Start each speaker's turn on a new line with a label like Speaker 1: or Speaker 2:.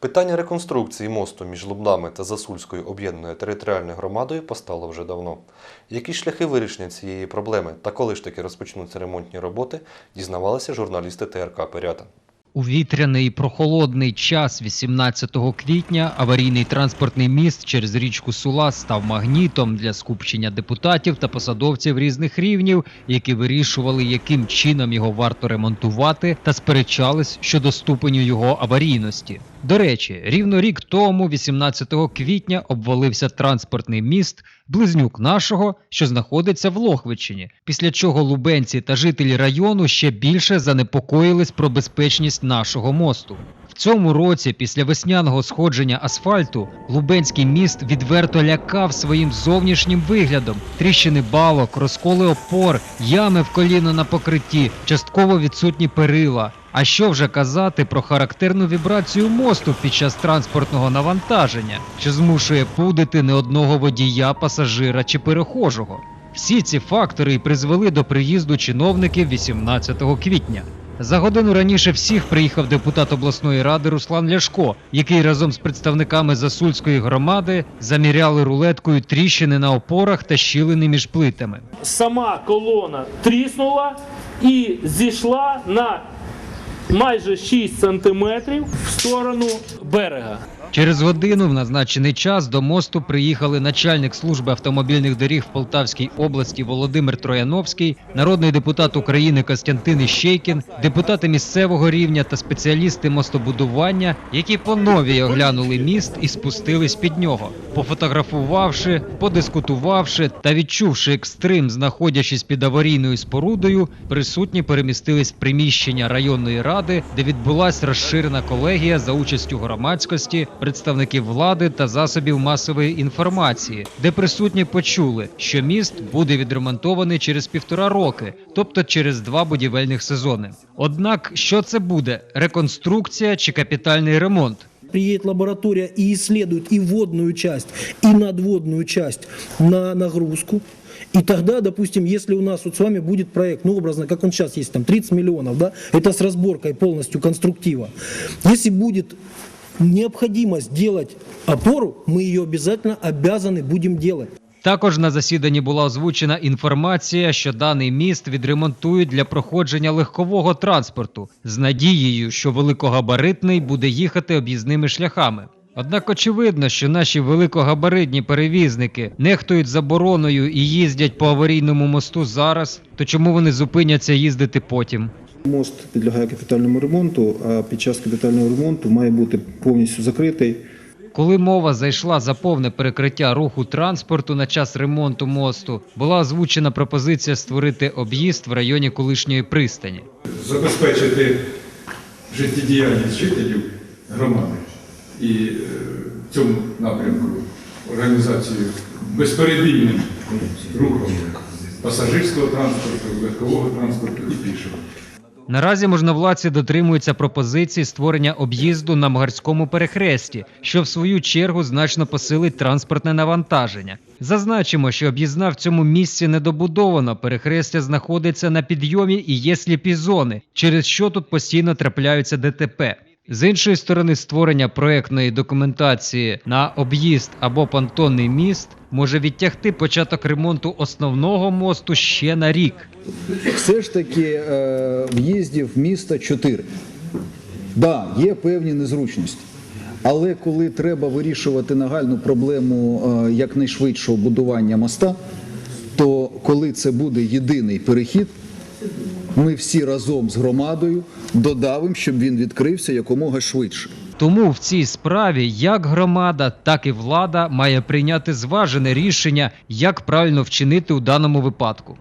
Speaker 1: Питання реконструкції мосту між Лубнами та Засульською об'єднаною територіальною громадою постало вже давно. Які шляхи вирішення цієї проблеми та коли ж таки розпочнуться ремонтні роботи, дізнавалися журналісти ТРК Пирята.
Speaker 2: У вітряний прохолодний час 18 квітня аварійний транспортний міст через річку Сула став магнітом для скупчення депутатів та посадовців різних рівнів, які вирішували, яким чином його варто ремонтувати, та сперечались щодо ступеню його аварійності. До речі, рівно рік тому, 18 квітня, обвалився транспортний міст близнюк нашого, що знаходиться в Лохвичині, після чого лубенці та жителі району ще більше занепокоїлись про безпечність нашого мосту. В цьому році, після весняного сходження асфальту, Лубенський міст відверто лякав своїм зовнішнім виглядом: тріщини балок, розколи опор, ями в коліно на покритті, частково відсутні перила. А що вже казати про характерну вібрацію мосту під час транспортного навантаження, що змушує пудити не одного водія, пасажира чи перехожого? Всі ці фактори і призвели до приїзду чиновників 18 квітня. За годину раніше всіх приїхав депутат обласної ради Руслан Ляшко, який разом з представниками Засульської громади заміряли рулеткою тріщини на опорах та щілини між плитами.
Speaker 3: сама колона тріснула і зійшла на майже 6 сантиметрів в сторону берега.
Speaker 2: Через годину в назначений час до мосту приїхали начальник служби автомобільних доріг в Полтавській області Володимир Трояновський, народний депутат України Костянтин Іщейкін, депутати місцевого рівня та спеціалісти мостобудування, які по новій оглянули міст і спустились під нього. Пофотографувавши, подискутувавши та відчувши екстрим, знаходячись під аварійною спорудою, присутні перемістились в приміщення районної ради, де відбулася розширена колегія за участю громадськості, представників влади та засобів масової інформації, де присутні почули, що міст буде відремонтований через півтора роки, тобто через два будівельних сезони. Однак, що це буде: реконструкція чи капітальний ремонт?
Speaker 4: Приедет лаборатория и исследует и водную часть, и надводную часть на нагрузку. И тогда, допустим, если у нас вот с вами будет проект, ну, образно, как он сейчас есть, там 30 миллионов, да, это с разборкой полностью конструктива. Если будет необходимость делать опору, мы ее обязательно обязаны будем делать.
Speaker 2: Також на засіданні була озвучена інформація, що даний міст відремонтують для проходження легкового транспорту з надією, що великогабаритний буде їхати об'їзними шляхами. Однак очевидно, що наші великогабаритні перевізники нехтують забороною і їздять по аварійному мосту зараз, то чому вони зупиняться їздити потім?
Speaker 5: Мост підлягає капітальному ремонту, а під час капітального ремонту має бути повністю закритий.
Speaker 2: Коли мова зайшла за повне перекриття руху транспорту на час ремонту мосту, була озвучена пропозиція створити об'їзд в районі колишньої пристані.
Speaker 6: забезпечити життєдіяльність жителів громади і е, в цьому напрямку організацію безперебійним рухом пасажирського транспорту, легкового транспорту і пішого.
Speaker 2: Наразі можновладці дотримуються пропозиції створення об'їзду на Мгарському перехресті, що в свою чергу значно посилить транспортне навантаження. Зазначимо, що об'їзна в цьому місці недобудовано. Перехрестя знаходиться на підйомі і є сліпі зони, через що тут постійно трапляються ДТП. З іншої сторони, створення проектної документації на об'їзд або понтонний міст може відтягти початок ремонту основного мосту ще на рік.
Speaker 7: Все ж таки е, в'їздів міста 4. Да, є певні незручності. Але коли треба вирішувати нагальну проблему е, якнайшвидшого будування моста, то коли це буде єдиний перехід, ми всі разом з громадою додавимо, щоб він відкрився якомога швидше.
Speaker 2: Тому в цій справі як громада, так і влада має прийняти зважене рішення, як правильно вчинити у даному випадку.